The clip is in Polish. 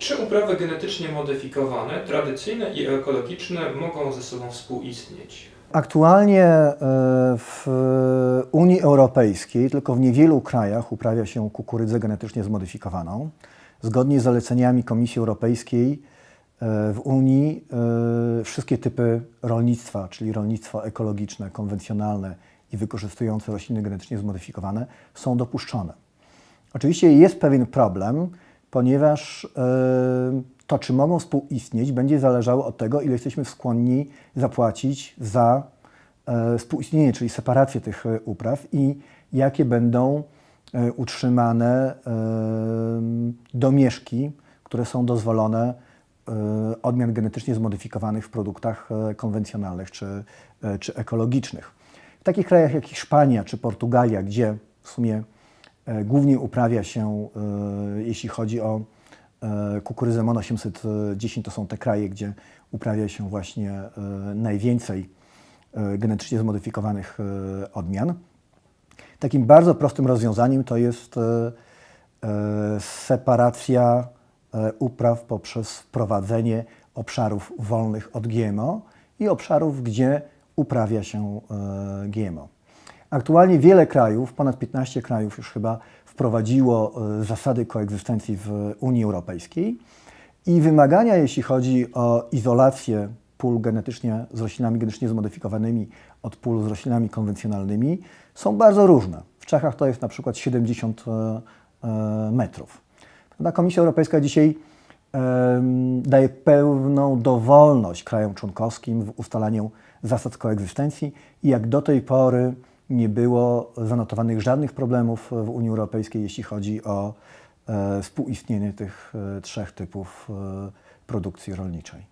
Czy uprawy genetycznie modyfikowane, tradycyjne i ekologiczne mogą ze sobą współistnieć? Aktualnie e, w Unii Europejskiej tylko w niewielu krajach uprawia się kukurydzę genetycznie zmodyfikowaną. Zgodnie z zaleceniami Komisji Europejskiej e, w Unii e, wszystkie typy rolnictwa, czyli rolnictwo ekologiczne, konwencjonalne i wykorzystujące rośliny genetycznie zmodyfikowane są dopuszczone. Oczywiście jest pewien problem, ponieważ e, to, czy mogą współistnieć, będzie zależało od tego, ile jesteśmy skłonni zapłacić za e, współistnienie, czyli separację tych e, upraw i jakie będą utrzymane domieszki, które są dozwolone odmian genetycznie zmodyfikowanych w produktach konwencjonalnych czy, czy ekologicznych. W takich krajach jak Hiszpania czy Portugalia, gdzie w sumie głównie uprawia się, e, jeśli chodzi o e, kukurydzę MON 810, to są te kraje, gdzie uprawia się właśnie e, najwięcej e, genetycznie zmodyfikowanych e, odmian. Takim bardzo prostym rozwiązaniem to jest e, e, separacja e, upraw poprzez wprowadzenie obszarów wolnych od GMO i obszarów, gdzie uprawia się e, GMO. Aktualnie wiele krajów, ponad 15 krajów już chyba wprowadziło e, zasady koegzystencji w Unii Europejskiej i wymagania, jeśli chodzi o izolację pól genetycznie z roślinami genetycznie zmodyfikowanymi od pól z roślinami konwencjonalnymi są bardzo różne. W Czechach to jest na przykład 70 e, e, metrów. Komisja Europejska dzisiaj daje pełną dowolność krajom członkowskim w ustalaniu zasad koegzystencji i jak do tej pory nie było zanotowanych żadnych problemów w Unii Europejskiej, jeśli chodzi o e, współistnienie tych e, trzech typów e, produkcji rolniczej.